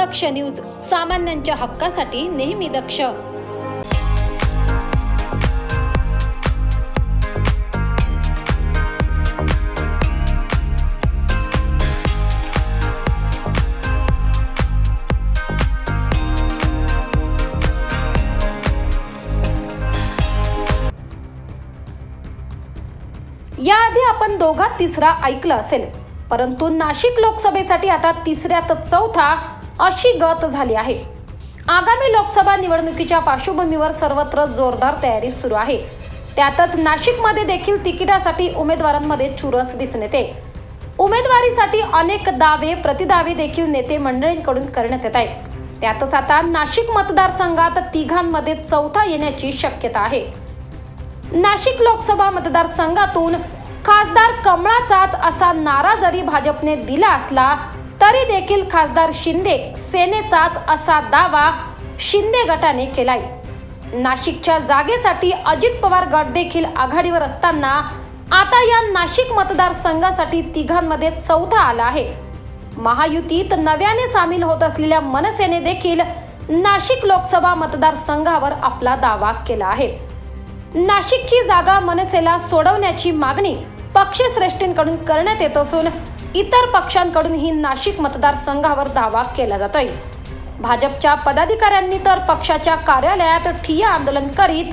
दक्ष news सामान्यांच्या हक्कासाठी नेहमी दक्ष. याआधी आपण दोघा तिसरा ऐकलं असेल. परंतु नाशिक लोकसभेसाठी आता तिसऱ्यात चौथा अशी गत झाली आहे. आगामी लोकसभा निवडणुकीच्या पार्श्वभूमीवर सर्वत्र जोरदार तयारी सुरू आहे. त्यातच नाशिकमध्ये देखील तिकिटासाठी उमेदवारांमध्ये चुरस दिसून येते. उमेदवारीसाठी अनेक दावे प्रतिदावे देखील नेते मंडळींकडून करण्यात येत आहे त्यातच आता नाशिक मतदारसंघात तिघांमध्ये चौथा येण्याची शक्यता आहे. नाशिक लोकसभा मतदारसंघातून खासदार कमळाचाच असा नारा जरी भाजपने दिला असला तरी देखील खासदार शिंदे सेनेचाच असा दावा शिंदे गटाने केलाय. नाशिकच्या जागेसाठी अजित पवार गट देखील आघाडीवर असताना आता या नाशिक मतदारसंघासाठी तिघांमध्ये चौथा आला आहे. महायुतीत नव्याने सामील होत असलेल्या मनसेने देखील नाशिक लोकसभा मतदारसंघावर आपला दावा केला आहे. नाशिकची जागा मनसेला सोडवण्याची मागणी पक्षश्रेष्ठींकडून करण्यात येत असून इतर पक्षांकडूनही नाशिक मतदारसंघावर दावा केला जातोय. भाजपच्या पदाधिकाऱ्यांनी तर पक्षाच्या कार्यालयात ठिय्या आंदोलन करीत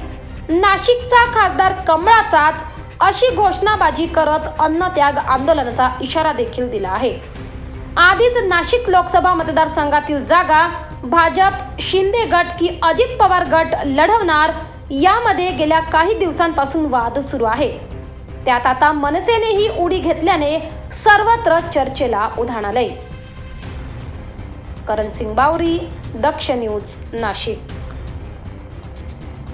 नाशिकचा खासदार कमळाचाच अशी घोषणाबाजी करत अन्नत्याग आंदोलनाचा इशारा देखील दिला आहे. आधीच नाशिक लोकसभा मतदारसंघातील जागा भाजप शिंदे गट की अजित पवार गट लढवणार यामध्ये गेल्या काही दिवसांपासून वाद सुरू आहे. त्यात आता मनसेनेही उडी घेतल्याने सर्वत्र चर्चेला उधाण आलंय करण सिंग बावरी दक्ष न्यूज नाशिक.